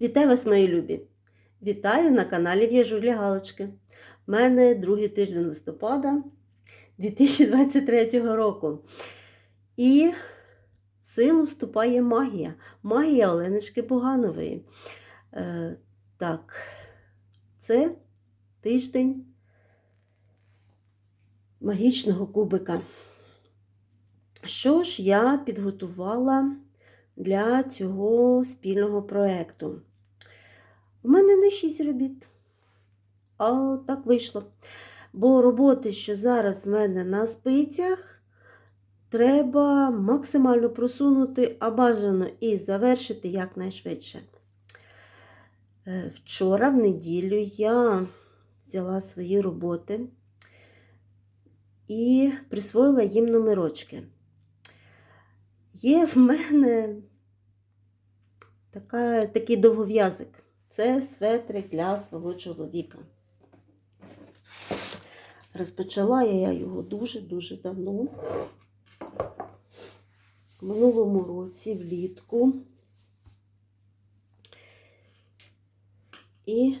Вітаю вас, мої любі! Вітаю на каналі В'яжулі Галочки. У мене другий тиждень листопада 2023 року. І в силу вступає магія. Магія Оленочки Буганової. Е, так, це тиждень магічного кубика. Що ж я підготувала для цього спільного проєкту? У мене не 6 робіт. А так вийшло. Бо роботи, що зараз в мене на спицях, треба максимально просунути, а бажано і завершити якнайшвидше. Е, Вчора, в неділю, я взяла свої роботи і присвоїла їм номерочки. Є в мене така, такий довгов'язик. Це светрик для свого чоловіка. Розпочала я його дуже-дуже давно. В минулому році влітку. І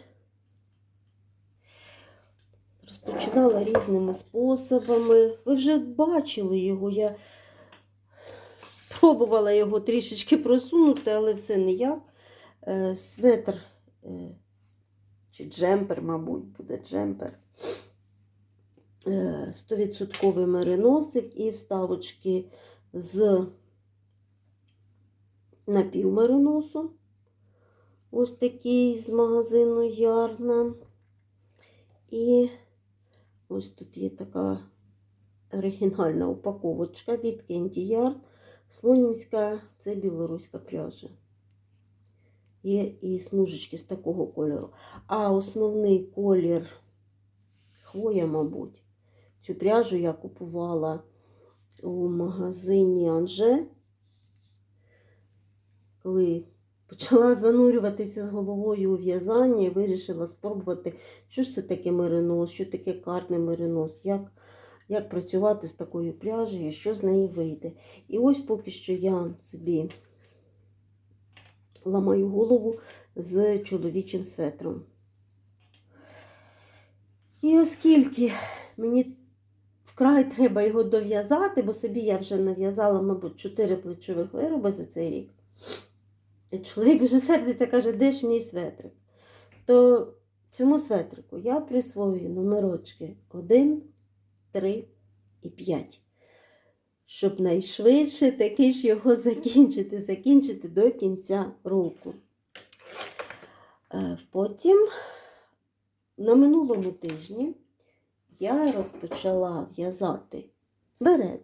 розпочинала різними способами. Ви вже бачили його, я пробувала його трішечки просунути, але все ніяк. Е, Светр чи джемпер, мабуть, буде джемпер. Е, 100% мериносик і вставочки з напівмериносу. Ось такий з магазину Ярна. І ось тут є така оригінальна упаковочка від Кенті Ярн. Слонімська це білоруська пряжа. Є і смужечки з такого кольору. А основний колір хвоя, мабуть. Цю пряжу я купувала у магазині Анже. Коли почала занурюватися з головою у в'язання і вирішила спробувати, що ж це таке меринос, що таке карний меринос, як, як працювати з такою пряжею, що з неї вийде. І ось поки що я собі ламаю голову з чоловічим светром. І оскільки мені вкрай треба його дов'язати, бо собі я вже нав'язала, мабуть, 4 плечових вироби за цей рік. І чоловік вже сердиться, каже, де ж мій светрик? То цьому светрику я присвоюю номерочки 1, 3 і 5. Щоб найшвидше таки ж його закінчити, закінчити до кінця року. Е, Потім на минулому тижні я розпочала в'язати берет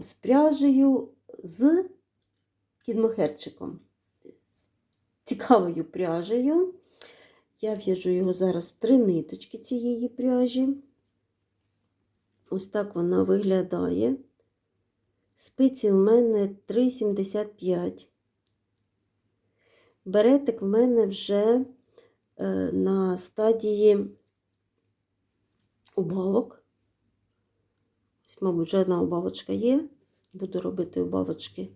з пряжею з кідмохерчиком. З цікавою пряжею. Я в'яжу його зараз три ниточки цієї пряжі. Ось так вона виглядає. Спиці в мене 3,75. Беретик в мене вже е, на стадії убавок. Ось, мабуть, вже одна убавочка є. Буду робити убавочки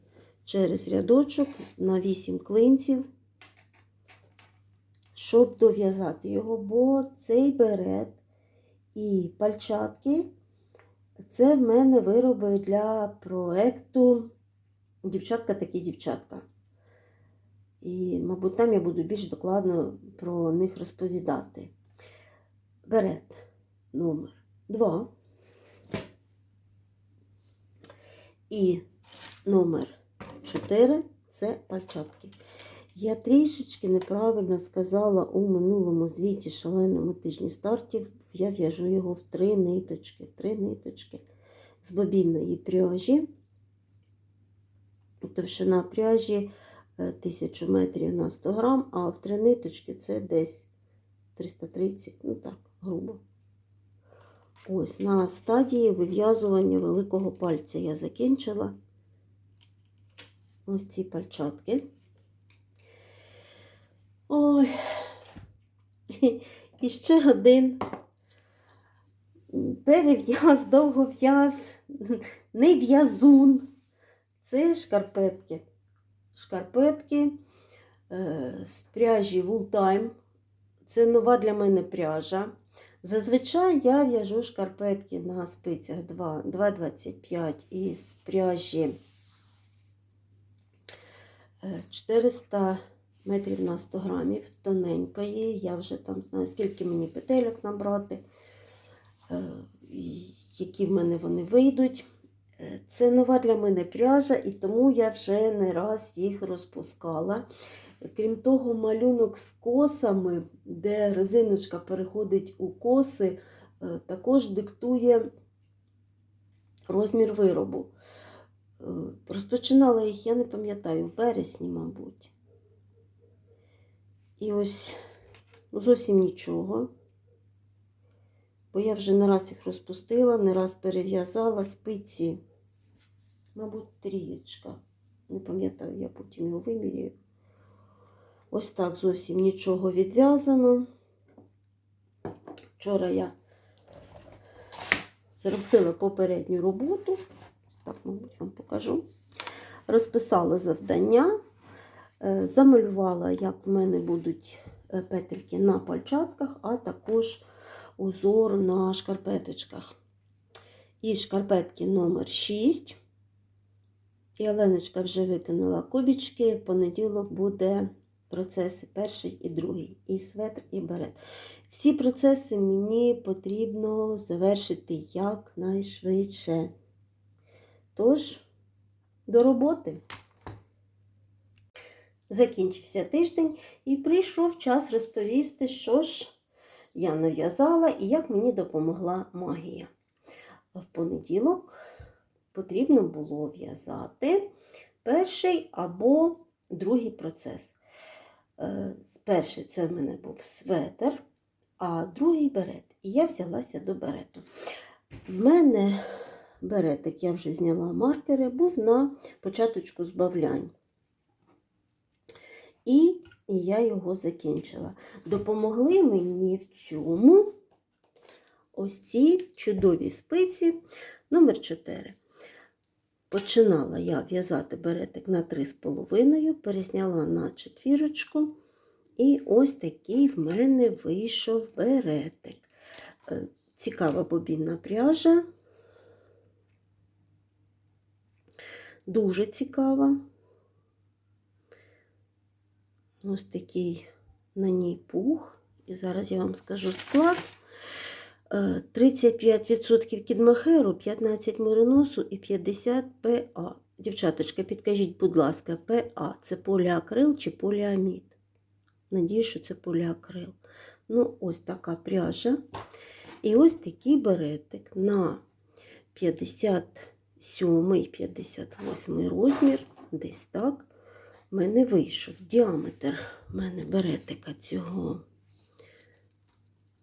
через рядочок на 8 клинців, щоб дов'язати його, бо цей берет і пальчатки це в мене вироби для проекту Дівчатка такі дівчатка. І, мабуть, там я буду більш докладно про них розповідати. Берет номер 2 і номер 4 це пальчатки. Я трішечки неправильно сказала у минулому звіті шаленому тижні стартів. Я в'яжу його в три ниточки. Три ниточки з бобінної пряжі. Товщина пряжі 1000 метрів на 100 грам, а в три ниточки це десь 330, ну так, грубо. Ось на стадії вив'язування великого пальця я закінчила ось ці пальчатки. Ой, і ще один перев'яз, довгов'яз, не в'язун. Це шкарпетки. шкарпетки е, з пряжі Wooltime. Це нова для мене пряжа. Зазвичай я в'яжу шкарпетки на спицях 2,25 із пряжі е, 400 метрів на 100 грамів тоненької. Я вже там знаю, скільки мені петельок набрати, е, які в мене вони вийдуть. Е, Це нова для мене пряжа, і тому я вже не раз їх розпускала. Крім того, малюнок з косами, де резиночка переходить у коси, е, також диктує розмір виробу. Е, Розпочинала їх, я не пам'ятаю, в вересні, мабуть. І ось ну, зовсім нічого. Бо я вже не раз їх розпустила, не раз перев'язала спиці, мабуть, трієчка. Не пам'ятаю, я потім його вимірюю. Ось так зовсім нічого відв'язано. Вчора я зробила попередню роботу. Так, мабуть, вам покажу. Розписала завдання, е, замалювала, як в мене будуть е, петельки на пальчатках, а також узор на шкарпеточках. І шкарпетки номер 6. І Оленочка вже виконала кубічки. В понеділок буде процеси перший і другий, і светр, і берет. Всі процеси мені потрібно завершити якнайшвидше. Тож, до роботи. Закінчився тиждень і прийшов час розповісти, що ж я нав'язала і як мені допомогла магія. В понеділок потрібно було в'язати перший або другий процес. Е, Перший це в мене був светр, а другий берет. І я взялася до берету. В мене беретик, я вже зняла маркери, був на початочку збавлянь. І, і я його закінчила. Допомогли мені в цьому ось ці чудові спиці номер 4 Починала я в'язати беретик на 3,5, перезняла на четвірочку. І ось такий в мене вийшов беретик. Е, Цікава бобінна пряжа. Дуже цікава. Ось такий на ній пух. І зараз я вам скажу склад. Е, 35% кідмахеру, 15 мериносу і 50 ПА. Дівчаточка, підкажіть, будь ласка, ПА це поліакрил чи поліамід? Надію, що це поліакрил. Ну, ось така пряжа. І ось такий беретик на 57-58 розмір. Десь так. В мене вийшов діаметр в мене беретика цього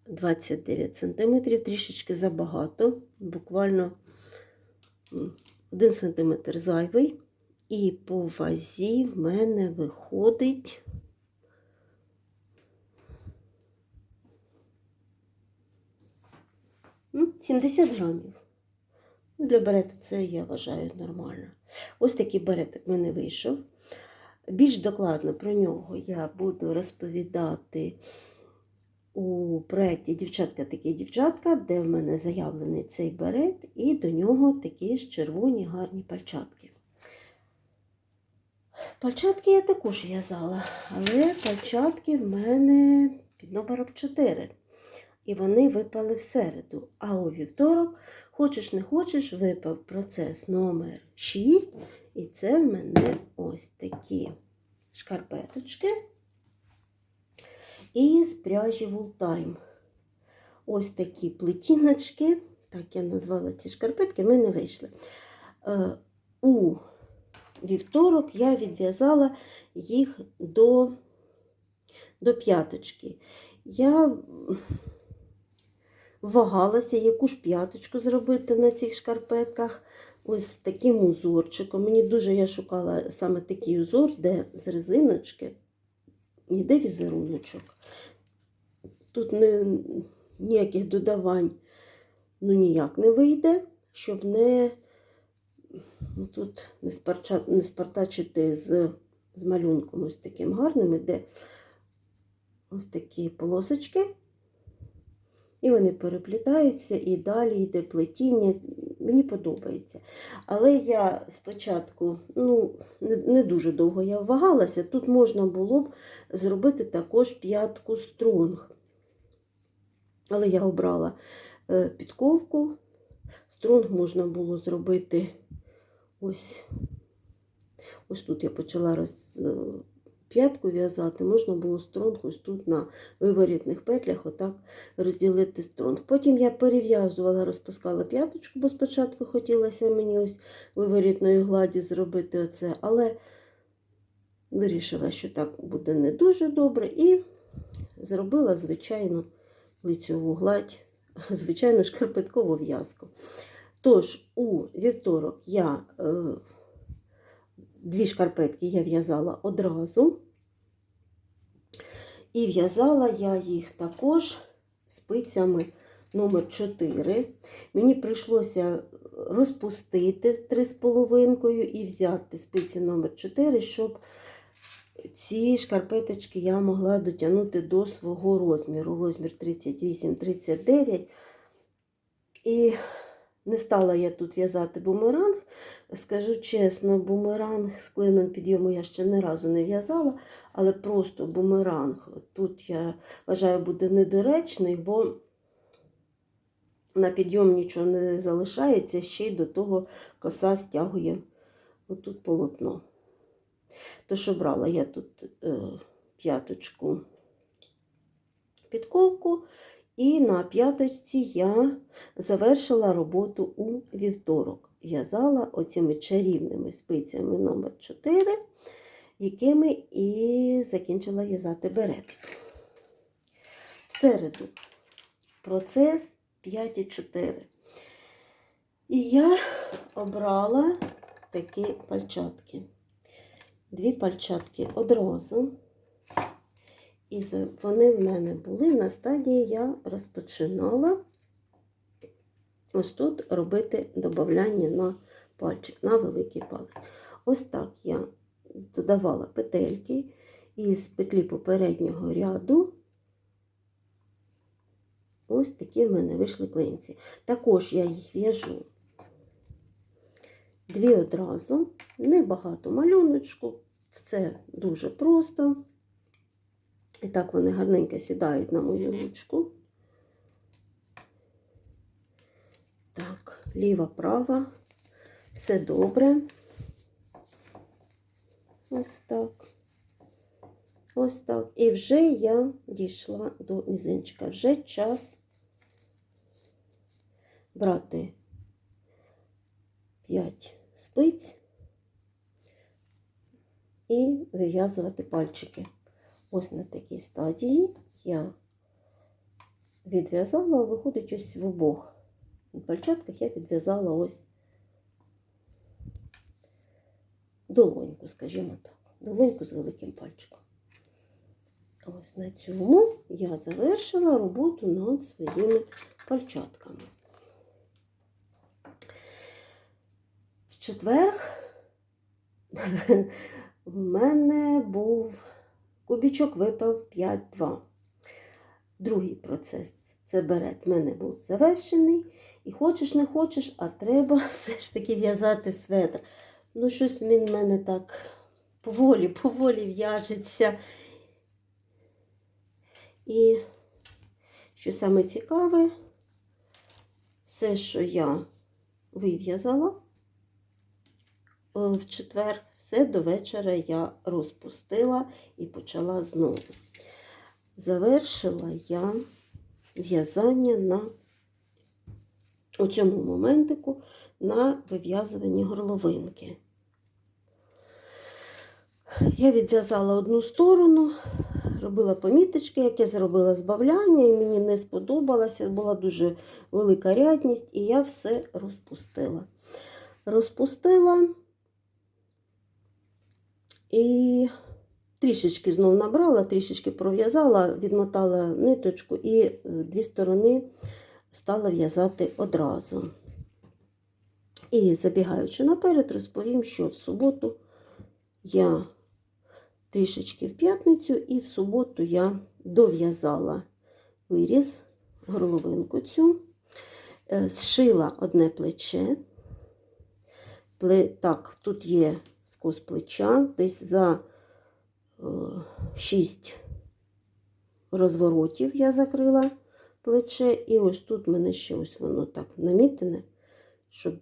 29 см, трішечки забагато, буквально 1 см зайвий. І по вазі в мене виходить м, 70 грамів. Ну, Для берета це я вважаю нормально. Ось такий беретик в мене вийшов. Більш докладно про нього я буду розповідати у проєкті Дівчатка такі дівчатка, де в мене заявлений цей берет, і до нього такі ж червоні гарні пальчатки. Пальчатки я також в'язала, але пальчатки в мене під номером 4. І вони випали в середу. А у вівторок, хочеш не хочеш, випав процес номер 6. І це в мене ось такі шкарпеточки із пряжі Wooltime. Ось такі плетіночки, так я назвала ці шкарпетки, в мене вийшли. Е, У вівторок я відв'язала їх до, до п'яточки. Я вагалася, яку ж п'яточку зробити на цих шкарпетках. Ось таким узорчиком. Мені дуже я шукала саме такий узор, де з резиночки йде візеруночок. Тут не, ніяких додавань ну, ніяк не вийде, щоб не, ну, тут не, спарча, не спартачити з з малюнком ось таким гарним, іде ось такі полосочки. І вони переплітаються, і далі йде плетіння. Мені подобається. Але я спочатку, ну, не, дуже довго я вагалася, тут можна було б зробити також п'ятку струнг. Але я обрала е, підковку. Струнг можна було зробити ось. Ось тут я почала роз, п'ятку в'язати, можна було струнг ось тут на виворітних петлях отак розділити струнг. Потім я перев'язувала, розпускала п'яточку, бо спочатку хотілося мені ось виворітної гладі зробити оце, але вирішила, що так буде не дуже добре, і зробила звичайну лицьову гладь, звичайну шкарпеткову в'язку. Тож, у вівторок я е, дві шкарпетки я в'язала одразу. І в'язала я їх також спицями номер 4 Мені прийшлося розпустити в 3,5 і взяти спиці номер 4 щоб ці шкарпеточки я могла дотягнути до свого розміру. Розмір 38-39. І не стала я тут в'язати бумеранг. Скажу чесно, бумеранг з клином підйому я ще не разу не в'язала, але просто бумеранг тут я вважаю буде недоречний, бо на підйом нічого не залишається, ще й до того коса стягує отут полотно. Тож обрала я тут е, п'яточку підковку, і на п'яточці я завершила роботу у вівторок. В'язала оцими чарівними спицями номер 4 якими і закінчила в'язати берет. В середу процес 5,4. І я обрала такі пальчатки. Дві пальчатки одразу. І вони в мене були на стадії, я розпочинала ось тут робити додавання на пальчик, на великий палець. Ось так я додавала петельки із петлі попереднього ряду. Ось такі в мене вийшли клинці. Також я їх в'яжу дві одразу, небагато малюночку, все дуже просто. І так вони гарненько сідають на мою ручку. Так, ліва, права, все добре. Ось так. Ось так. І вже я дійшла до мізинчика. Вже час брати 5 спиць і вив'язувати пальчики. Ось на такій стадії я відв'язала, виходить ось в обох пальчатках я відв'язала ось долоньку, скажімо так, долоньку з великим пальчиком. Ось на цьому я завершила роботу над своїми пальчатками. В четвер в мене був кубічок випав 5-2. Другий процес це берет в мене був завершений. І хочеш, не хочеш, а треба все ж таки в'язати светр. Ну, щось він в мене так поволі, поволі в'яжеться. І що саме цікаве, все, що я вив'язала е, в четвер, все до вечора я розпустила і почала знову. Завершила я в'язання на у цьому моментику на вив'язуванні горловинки. Я відв'язала одну сторону, робила поміточки, як я зробила збавляння, і мені не сподобалося, була дуже велика рядність, і я все розпустила. Розпустила і трішечки знов набрала, трішечки пров'язала, відмотала ниточку і е, дві сторони стала в'язати одразу. І забігаючи наперед, розповім, що в суботу я трішечки в п'ятницю, і в суботу я дов'язала виріз, горловинку цю, е, зшила одне плече. Так, тут є скос плеча, десь за 6 розворотів я закрила плече, і ось тут в мене ще ось воно так намітене, щоб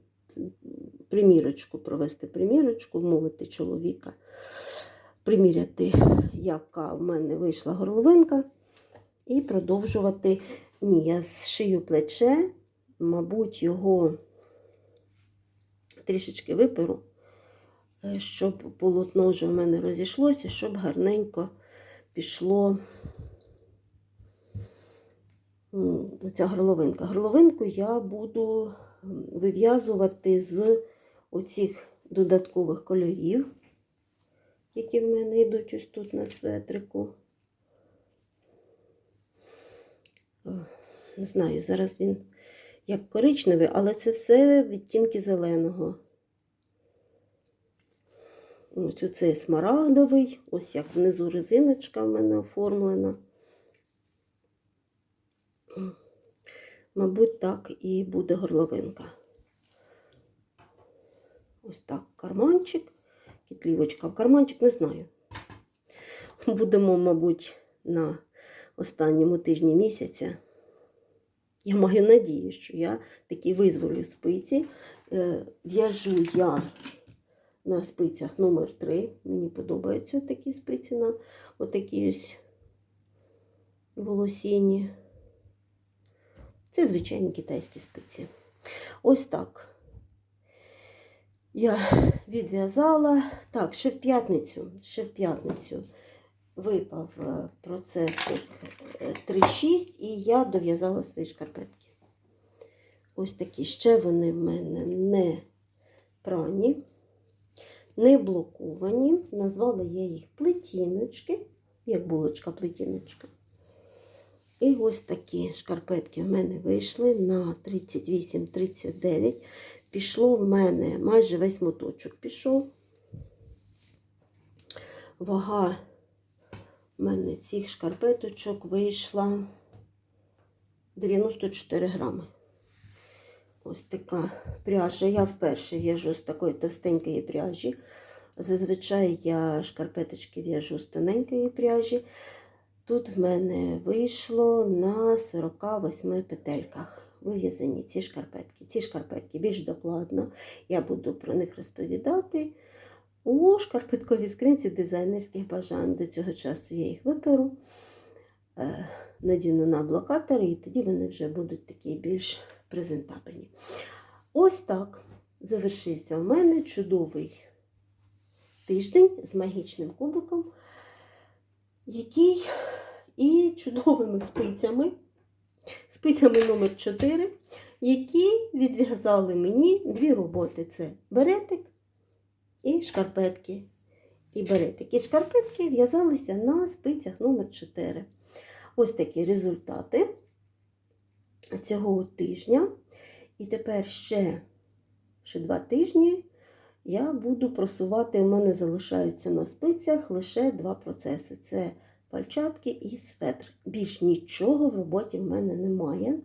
примірочку провести примірочку, мовити чоловіка, приміряти, яка в мене вийшла горловинка, і продовжувати. Ні, я зшию плече, мабуть, його трішечки виперу, щоб полотно вже в мене розійшлося, щоб гарненько пішло ця горловинка. Горловинку я буду вив'язувати з оцих додаткових кольорів, які в мене йдуть ось тут на светрику. Не знаю, зараз він як коричневий, але це все відтінки зеленого. Ось оцей смарагдовий, ось як внизу резиночка в мене оформлена. Мабуть, так і буде горловинка. Ось так карманчик, кітлівочка в карманчик, не знаю. Будемо, мабуть, на останньому тижні місяця. Я маю надію, що я таки визволю спиці. Е, В'яжу я на спицях номер 3 Мені подобаються такі спиці на отакі ось волосіні. Це звичайні китайські спиці. Ось так. Я відв'язала. Так, ще в п'ятницю, ще в п'ятницю випав е, процесик е, 3,6 і я дов'язала свої шкарпетки. Ось такі. Ще вони в мене не прані, не блоковані. Назвала я їх плетіночки, як булочка плетіночка. І ось такі шкарпетки в мене вийшли на 38-39. Пішло в мене майже весь моточок пішов. Вага в мене цих шкарпеточок вийшла 94 грами. Ось така пряжа. Я вперше в'яжу з такої товстенької пряжі. Зазвичай я шкарпеточки в'яжу з тоненької пряжі. Тут в мене вийшло на 48 петельках вив'язані ці шкарпетки. Ці шкарпетки більш докладно. Я буду про них розповідати у шкарпетковій скринці дизайнерських бажань. До цього часу я їх виперу, е, надіну на блокатори, і тоді вони вже будуть такі більш презентабельні. Ось так завершився у мене чудовий тиждень з магічним кубиком, який і чудовими спицями, спицями номер 4 які відв'язали мені дві роботи: це беретик і шкарпетки. І беретик. І шкарпетки в'язалися на спицях номер 4 Ось такі результати цього тижня. І тепер ще, ще два тижні я буду просувати, у мене залишаються на спицях лише два процеси: це пальчатки і светр. Більш нічого в роботі в мене немає.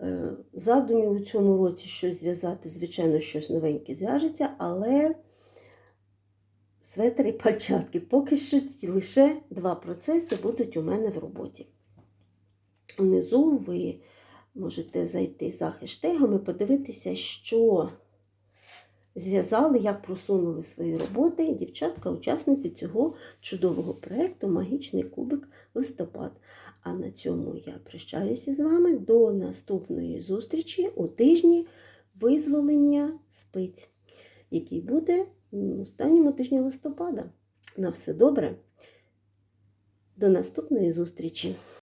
Е, Задумів у цьому році щось зв'язати, звичайно, щось новеньке зв'яжеться, але светр і пальчатки поки що лише два процеси будуть у мене в роботі. Внизу ви можете зайти за хештегами, подивитися, що зв'язали, як просунули свої роботи дівчатка, учасниці цього чудового проєкту Магічний кубик листопад. А на цьому я прощаюся з вами до наступної зустрічі у тижні визволення спиць, який буде в останньому тижні листопада. На все добре. До наступної зустрічі!